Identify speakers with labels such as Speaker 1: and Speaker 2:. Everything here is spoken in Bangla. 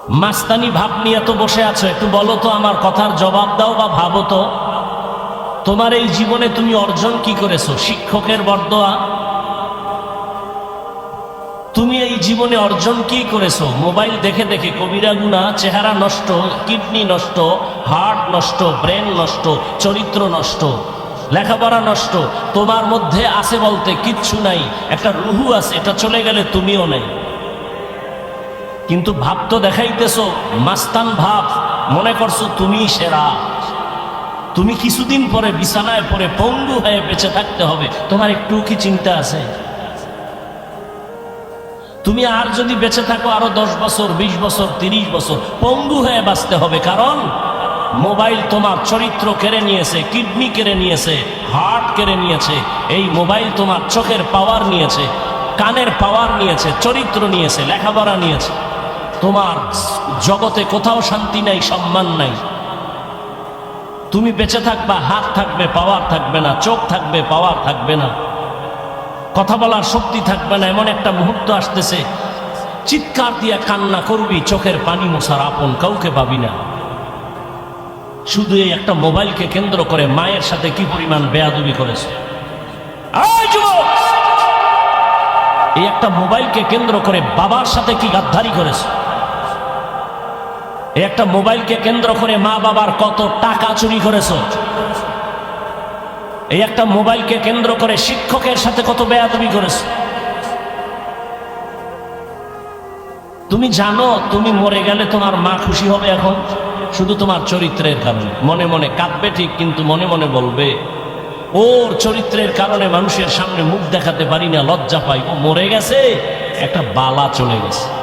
Speaker 1: মাস্তানি ভাব নিয়ে তো বসে আছো, একটু বলো তো আমার কথার জবাব দাও বা ভাবো তো। তোমার এই জীবনে তুমি অর্জন কি করেছ, শিক্ষকের বরদোয়া? তুমি এই জীবনে অর্জন কি করেছ? মোবাইল দেখে দেখে কবিরা গুণা, চেহারা নষ্ট, কিডনি নষ্ট, হার্ট নষ্ট, ব্রেন নষ্ট, চরিত্র নষ্ট, লেখাপড়া নষ্ট, তোমার মধ্যে আছে বলতে কিচ্ছু নাই, একটা রুহু আছে, এটা চলে গেলে তুমিও নেই। কিন্তু ভাব তো দেখাইতেছো, মাস্তান ভাব, মনে করছ তুমি সেরা। তুমি কিছুদিন পরে বিছানায় পরে পঙ্গু হয়ে বেঁচে থাকতে হবে, তোমার একটু কি চিন্তা আছে? তুমি আর যদি বেঁচে থাকো আরও দশ বছর, বিশ বছর, তিরিশ বছর, পঙ্গু হয়ে বাঁচতে হবে, কারণ মোবাইল তোমার চরিত্র কেড়ে নিয়েছে, কিডনি কেড়ে নিয়েছে, হার্ট কেড়ে নিয়েছে, এই মোবাইল তোমার চোখের পাওয়ার নিয়েছে, কানের পাওয়ার নিয়েছে, চরিত্র নিয়েছে, লেখাপড়া নিয়েছে। তোমার জগতে কোথাও শান্তি নাই, সম্মান নাই। তুমি বেঁচে থাকবা, হাত থাকবে পাওয়ার থাকবে না, চোখ থাকবে পাওয়ার থাকবে না। কথা বলার শক্তি থাকবে না, এমন একটা মুহূর্ত আসতেছে। চিৎকার দিয়ে কান্না করবি, চোখের পানি মশার আপন, কাউকে পাবি না। শুধু এই একটা মোবাইলকে কেন্দ্র করে মায়ের সাথে কি পরিমাণ বেয়াদুবি করেছে। এই একটা মোবাইলকে কেন্দ্র করে বাবার সাথে কি গাদ্দারি করেছে। একটা মোবাইলকে কেন্দ্র করে মা বাবার কত টাকা চুরি করেছ? এই একটা মোবাইলকে কেন্দ্র করে শিক্ষকের সাথে কত বেয়াদবি করেছ? তুমি জানো, তুমি মরে গেলে তোমার মা খুশি হবে এখন? শুধু তোমার চরিত্রের কারণে। মনে মনে কাঁদবে ঠিক, কিন্তু মনে মনে বলবে, ওর চরিত্রের কারণে মানুষের সামনে মুখ দেখাতে পারি না, লজ্জা পাই। ও মরে গেছে, একটা বালা চলে গেছে।